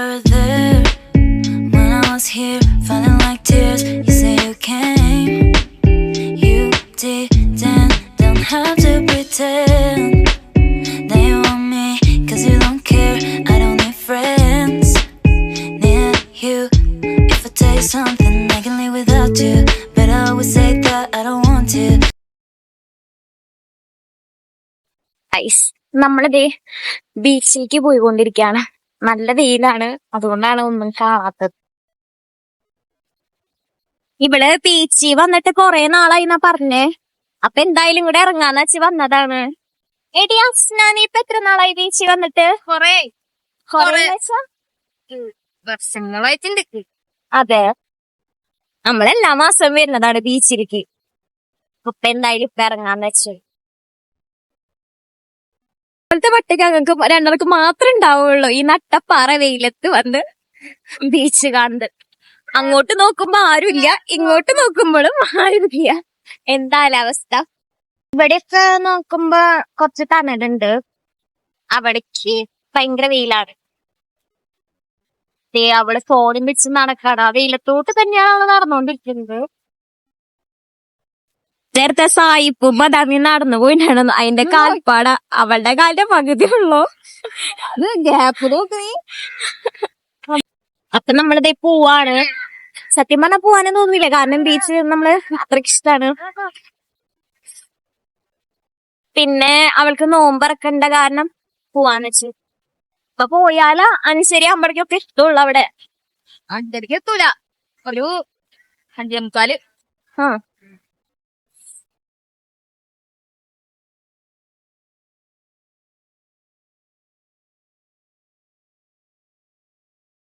were there when I was here, feeling like tears. You say you came, you didn't, don't have to pretend that you want me, cause you don't care. I don't need friends near you. If I tell you something, I can live without you, but I always say that I don't want to. Ice നമ്മളിതേ ബീച്ചിലേക്ക് പോയിക്കൊണ്ടിരിക്കുകയാണ് നല്ല വെയിലാണ്. അതുകൊണ്ടാണ് ഒന്നും കാണാത്തത്. ഇവിടെ ബീച്ചിൽ വന്നിട്ട് കൊറേ നാളായി എന്നാ പറഞ്ഞേ. അപ്പൊ എന്തായാലും കൂടെ ഇറങ്ങാന്ന് വെച്ച് വന്നതാണ്. എടി അസ്ന നീ ഇപ്പൊ എത്ര നാളായി ബീച്ചിൽ വന്നിട്ട്? കൊറേ? വർഷങ്ങളായിട്ടുണ്ട്. അതെ. നമ്മളെല്ലാ മാസം വരുന്നതാണ് ബീച്ചിലേക്ക്. ഇപ്പൊ എന്തായാലും ഇപ്പൊ ഇറങ്ങാന്ന് വെച്ചു. ഇപ്പോഴത്തെ പട്ടിക ഞങ്ങൾക്ക് രണ്ടാൾക്ക് മാത്രമേ ഉണ്ടാവുള്ളൂ. ഈ നട്ടപ്പാറ വെയിലത്ത് വന്ന് ബീച്ച് കാണുന്നത്. അങ്ങോട്ട് നോക്കുമ്പോ ആരുമില്ല ഇങ്ങോട്ട് നോക്കുമ്പോഴും ആരുമില്ല എന്താ അവസ്ഥ? ഇവിടെയൊക്കെ നോക്കുമ്പോ കുറച്ച് തണലുണ്ട്. അവിടേക്ക് ഭയങ്കര വെയിലാണ്. അവൾ ഫോണും വെച്ച് നടക്കാണ്. ആ വെയിലത്തോട്ട് തന്നെയാണ് നടന്നുകൊണ്ടിരിക്കുന്നത് നേരത്തെ സായിപ്പും തമ്മിൽ നടന്നു പോയിട്ടാണ് അതിന്റെ കാൽപ്പാട അവളുടെ കാലിന്റെ പകുതി ഉള്ളൂ. ഗ്യാപ്പ് നോക്കി അപ്പൊ നമ്മളിതേ പോവാണ്. സത്യം പറഞ്ഞാൽ പോവാനും തോന്നില്ല കാരണം ബീച്ച് നമ്മൾ അത്രയ്ക്ക് ഇഷ്ടാണ്. പിന്നെ അവൾക്ക് നോമ്പറക്കണ്ട കാരണം പോവാന്ന് വെച്ചു. അപ്പൊ പോയാല അനുസരി അമ്പടക്കൊക്കെ ഇഷ്ടമുള്ളു അവിടെ. അഞ്ചരക്ക് എത്തൂല. ഒരു അഞ്ചേ മുക്കാൽ. ആ.